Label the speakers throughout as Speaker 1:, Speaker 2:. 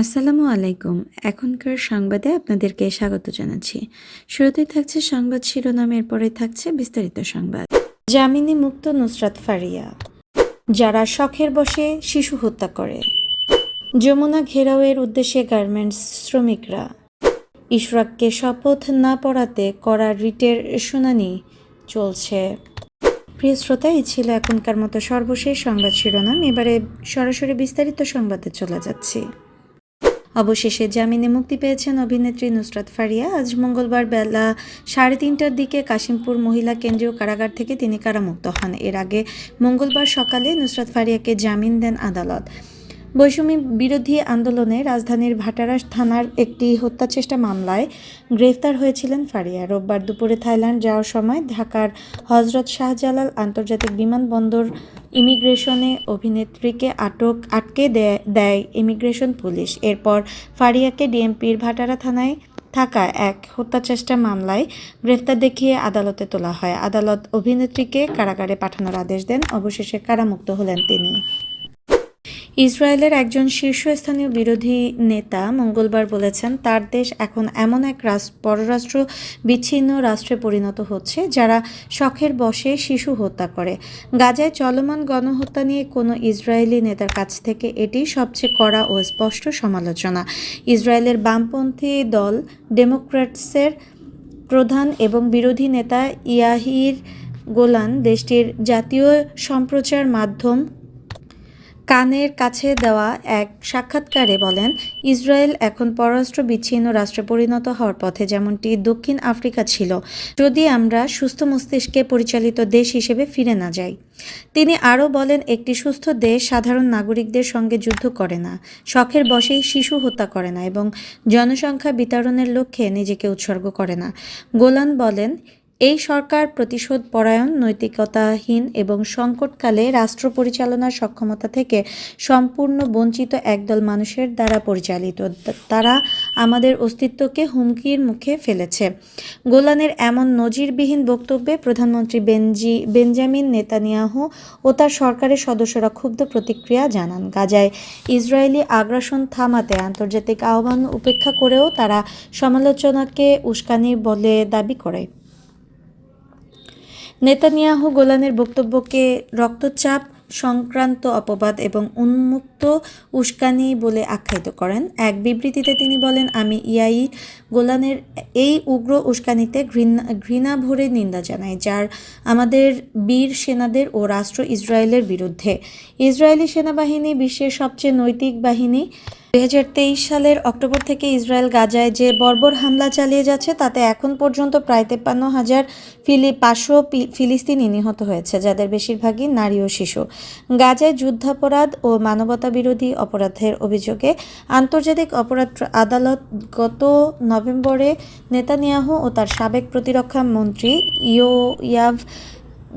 Speaker 1: আসসালামু আলাইকুম। এখনকার সংবাদে আপনাদেরকে স্বাগত জানাচ্ছি। শুরুতেই থাকছে সংবাদ শিরোনামের পরে থাকছে বিস্তারিত সংবাদ। জামিনে মুক্ত নুসরাত ফারিয়া। যারা শখের বসে শিশু হত্যা করে। যমুনা ঘেরাওয়ের উদ্দেশ্যে গার্মেন্টস শ্রমিকরা। ইশরাককে শপথ না পড়াতে করা রিটের শুনানি চলছে। প্রিয় শ্রোতা, এই ছিল এখনকার মতো সর্বশেষ সংবাদ শিরোনাম। এবারে সরাসরি বিস্তারিত সংবাদে চলে যাচ্ছি। অবশেষে জামিনে মুক্তি পেয়েছেন অভিনেত্রী নুসরাত ফারিয়া। আজ মঙ্গলবার বেলা সাড়ে তিনটার দিকে কাশিমপুর মহিলা কেন্দ্রীয় কারাগার থেকে তিনি কারামুক্ত হন। এর আগে মঙ্গলবার সকালে নুসরাত ফারিয়াকে জামিন দেন আদালত। বৈষম্য বিরোধী আন্দোলনে রাজধানীর ভাটারা থানার একটি হত্যাচেষ্টা মামলায় গ্রেফতার হয়েছিলেন ফারিয়া। রোববার দুপুরে থাইল্যান্ড যাওয়ার সময় ঢাকার হজরত শাহজালাল আন্তর্জাতিক বিমানবন্দর ইমিগ্রেশনে অভিনেত্রীকে আটক, আটকে দেয়- দেয় ইমিগ্রেশন পুলিশ। এরপর ফারিয়াকে ডিএমপির ভাটারা থানায় থাকা এক হত্যাচেষ্টা মামলায় গ্রেফতার দেখিয়ে আদালতে তোলা হয়। আদালত অভিনেত্রীকে কারাগারে পাঠানোর আদেশ দেন। অবশেষে কারামুক্ত হলেন তিনি। ইসরায়েলের একজন শীর্ষস্থানীয় বিরোধী নেতা মঙ্গলবার বলেছেন, তার দেশ এখন এমন এক পররাষ্ট্র বিচ্ছিন্ন রাষ্ট্রে পরিণত হচ্ছে, যারা শখের বশে শিশু হত্যা করে। গাজায় চলমান গণহত্যা নিয়ে কোনো ইসরায়েলি নেতার কাছ থেকে এটি সবচেয়ে কড়া ও স্পষ্ট সমালোচনা। ইসরায়েলের বামপন্থী দল ডেমোক্র্যাটসের প্রধান এবং বিরোধী নেতা ইয়াহির গোলান দেশটির জাতীয় সম্প্রচার মাধ্যম কানের কাছে দেওয়া এক সাক্ষাৎকারে বলেন, ইসরায়েল এখন পররাষ্ট্র বিচ্ছিন্ন রাষ্ট্রে পরিণত হওয়ার পথে যেমনটি দক্ষিণ আফ্রিকা ছিল, যদি আমরা সুস্থ মস্তিষ্কে পরিচালিত দেশ হিসেবে ফিরে না যাই। তিনি আরও বলেন, একটি সুস্থ দেশ সাধারণ নাগরিকদের সঙ্গে যুদ্ধ করে না, শখের বশেই শিশু হত্যা করে না এবং জনসংখ্যা বিতরণের লক্ষ্যে নিজেকে উৎসর্গ করে না। গোলান বলেন এই সরকার প্রতিশোধ পরায়ণ নৈতিকতাহীন এবং সংকটকালে রাষ্ট্র পরিচালনার সক্ষমতা থেকে সম্পূর্ণ বঞ্চিত একদল মানুষের দ্বারা পরিচালিত। তারা আমাদের অস্তিত্বকে হুমকির মুখে ফেলেছে। গোলানের এমন নজিরবিহীন বক্তব্যে প্রধানমন্ত্রী বেনজি, বেঞ্জামিন নেতানিয়াহু ও তার সরকারের সদস্যরা ক্ষুব্ধ প্রতিক্রিয়া জানান। গাজায় ইসরায়েলি আগ্রাসন থামাতে আন্তর্জাতিক আহ্বান উপেক্ষা করেও তারা সমালোচনাকে উস্কানি বলে দাবি করে। নেতানিয়াহু গোলানের বক্তব্যকে রক্তচাপ, সংক্রান্ত অপবাদ এবং উন্মুক্ত উস্কানি বলে আখ্যায়িত করেন। এক বিবৃতিতে তিনি বলেন, আমি ইয়াই গোলানের এই উগ্র উস্কানিতে ঘৃণা ঘৃণা ভরে নিন্দা জানাই, যার আমাদের বীর সেনাদের ও রাষ্ট্র ইসরায়েলের বিরুদ্ধে। ইসরায়েলি সেনাবাহিনী বিশ্বের সবচেয়ে নৈতিক বাহিনী দুই হাজার তেইশ সালের অক্টোবর থেকে ইসরায়েল গাজায় যে বর্বর হামলা চালিয়ে যাচ্ছে, তাতে এখন পর্যন্ত প্রায় তেপ্পান্ন হাজার ফিলি, পাঁচশো ফিলিস্তিনি নিহত হয়েছে, যাদের বেশিরভাগই নারী ও শিশু। গাজায় যুদ্ধাপরাধ ও মানবতা বিরোধী অপরাধের অভিযোগে আন্তর্জাতিক অপরাধ আদালত গত নভেম্বরে নেতানিয়াহু ও তার সাবেক প্রতিরক্ষা মন্ত্রী ইয়ো ইয়াভ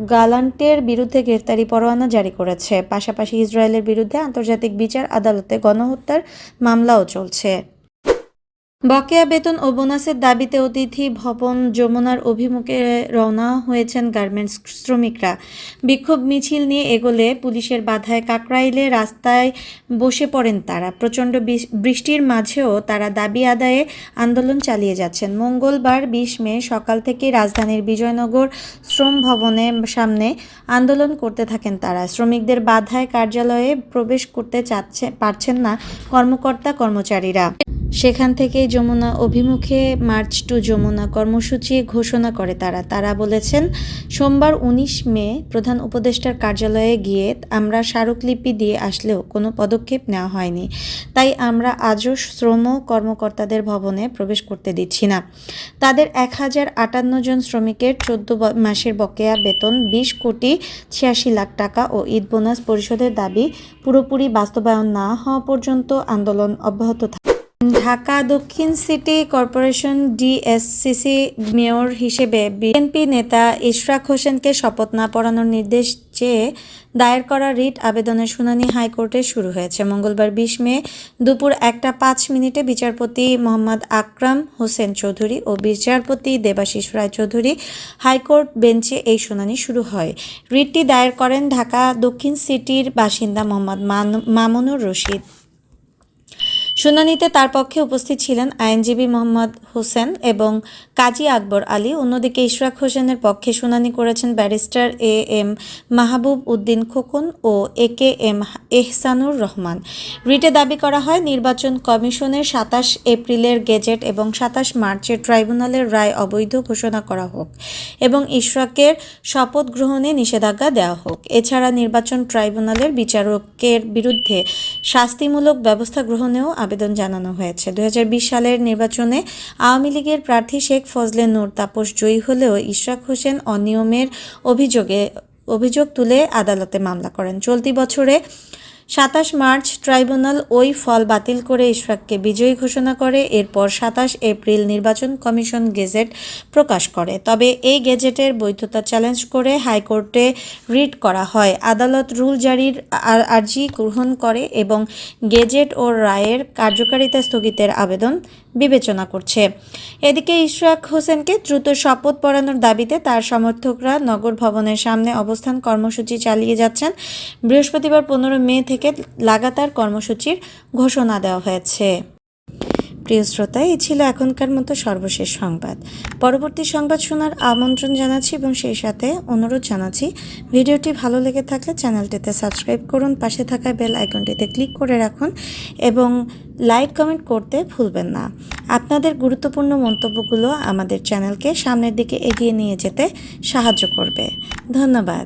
Speaker 1: গালান্টের বিরুদ্ধে গ্রেফতারি পরোয়ানা জারি করেছে। পাশাপাশি ইসরায়েলের বিরুদ্ধে আন্তর্জাতিক বিচার, আদালতে গণহত্যার মামলাও চলছে। বকেয়া বেতন ও বোনাসের দাবিতে অতিথি ভবন যমুনার অভিমুখে রওনা হয়েছেন গার্মেন্টস শ্রমিকরা। বিক্ষোভ মিছিল নিয়ে এগোলে পুলিশের বাধায় কাকরাইলে রাস্তায় বসে পড়েন তারা। প্রচণ্ড বৃষ্টির মাঝেও তারা দাবি আদায়ে আন্দোলন চালিয়ে যাচ্ছেন। মঙ্গলবার বিশ মে সকাল থেকে রাজধানীর বিজয়নগর শ্রম ভবনের সামনে আন্দোলন করতে থাকেন তারা। শ্রমিকদের বাধায় কার্যালয়ে প্রবেশ করতে চাচ্ছে, পারছেন না কর্মকর্তা কর্মচারীরা সেখান থেকেই যমুনা অভিমুখে মার্চ টু যমুনা কর্মসূচি ঘোষণা করে তারা। তারা বলেছেন, সোমবার উনিশ মে প্রধান উপদেষ্টার কার্যালয়ে গিয়ে আমরা স্মারকলিপি দিয়ে আসলেও কোনো পদক্ষেপ নেওয়া হয়নি। তাই আমরা আজও শ্রম কর্মকর্তাদের ভবনে প্রবেশ করতে দিচ্ছি না। তাদের এক হাজার আটান্ন জন শ্রমিকের চোদ্দ মাসের বকেয়া বেতন, বিশ কোটি ছিয়াশি লাখ টাকা ও ঈদ বোনাস পরিশোধের দাবি পুরোপুরি বাস্তবায়ন না হওয়া পর্যন্ত আন্দোলন অব্যাহত থাকে ঢাকা দক্ষিণ সিটি কর্পোরেশন ডিএসসিসি মেয়র হিসেবে বিএনপি নেতা ইশরাক হোসেনকে শপথ না পড়ানোর নির্দেশ চেয়ে দায়ের করা রিট আবেদনের শুনানি হাইকোর্টে শুরু হয়েছে। মঙ্গলবার বিশ মে দুপুর একটা পাঁচ মিনিটে বিচারপতি মোহাম্মদ আকরাম হোসেন চৌধুরী ও বিচারপতি দেবাশিস রায় চৌধুরী হাইকোর্ট বেঞ্চে এই শুনানি শুরু হয়। রিটটি দায়ের করেন ঢাকা দক্ষিণ সিটির বাসিন্দা মোহাম্মদ মান- মামুনুর রশিদ। শুনানিতে তার পক্ষে উপস্থিত ছিলেন আইনজীবী মোহাম্মদ হোসেন এবং কাজী আকবর আলী। অন্যদিকে ইশরাক হোসেনের পক্ষে শুনানি করেছেন barrister A M Mahbub Uddin Khokon O A K M Ehsanur Rahman. রিটে দাবি করা হয়, নির্বাচন কমিশনের সাতাশ এপ্রিলের গেজেট এবং সাতাশ মার্চের ট্রাইব্যুনালের রায় অবৈধ ঘোষণা করা হোক এবং ইশরাকের শপথ গ্রহণে নিষেধাজ্ঞা দেওয়া হোক। এছাড়া নির্বাচন ট্রাইব্যুনালের বিচারকের বিরুদ্ধে শাস্তিমূলক ব্যবস্থা গ্রহণেও আবেদন জানানো হয়েছে। দু হাজার বিশ সালের নির্বাচনে আওয়ামী লীগের প্রার্থী শেখ ফজলে নূর, তাপস জয়ী হলেও ইশরাক হোসেন অনিয়মের অভিযোগে অভিযোগ তুলে আদালতে মামলা করেন। চলতি বছরে সাতাশ মার্চ ট্রাইব্যুনাল ওই ফল বাতিল করে ইশফাককে বিজয়ী ঘোষণা করে। এরপর সাতাশ এপ্রিল নির্বাচন কমিশন গেজেট প্রকাশ করে। তবে এই গেজেটের বৈধতা চ্যালেঞ্জ করে হাইকোর্টে রিট করা হয়। আদালত রুল জারির আর্জি গ্রহণ করে এবং গেজেট ও রায়ের কার্যকারিতা স্থগিতের আবেদন বিবেচনা করছে। এদিকে ইশরাক হোসেনকে দ্রুত শপথ পড়ানোর দাবিতে তার সমর্থকরা নগর ভবনের সামনে অবস্থান কর্মসূচি চালিয়ে যাচ্ছেন। বৃহস্পতিবার পনেরো মে থেকে লাগাতার কর্মসূচির ঘোষণা দেওয়া হয়েছে। প্রিয় শ্রোতা এই ছিল এখনকার মতো সর্বশেষ সংবাদ। পরবর্তী সংবাদ শোনার আমন্ত্রণ জানাচ্ছি এবং সেই সাথে অনুরোধ জানাচ্ছি, ভিডিওটি ভালো লেগে থাকলে চ্যানেলটিতে সাবস্ক্রাইব করুন, পাশে থাকা বেল আইকনটিতে ক্লিক করে রাখুন এবং লাইক, কমেন্ট করতে ভুলবেন না। আপনাদের গুরুত্বপূর্ণ মন্তব্যগুলো আমাদের চ্যানেলকে সামনের দিকে এগিয়ে নিয়ে যেতে সাহায্য করবে। ধন্যবাদ।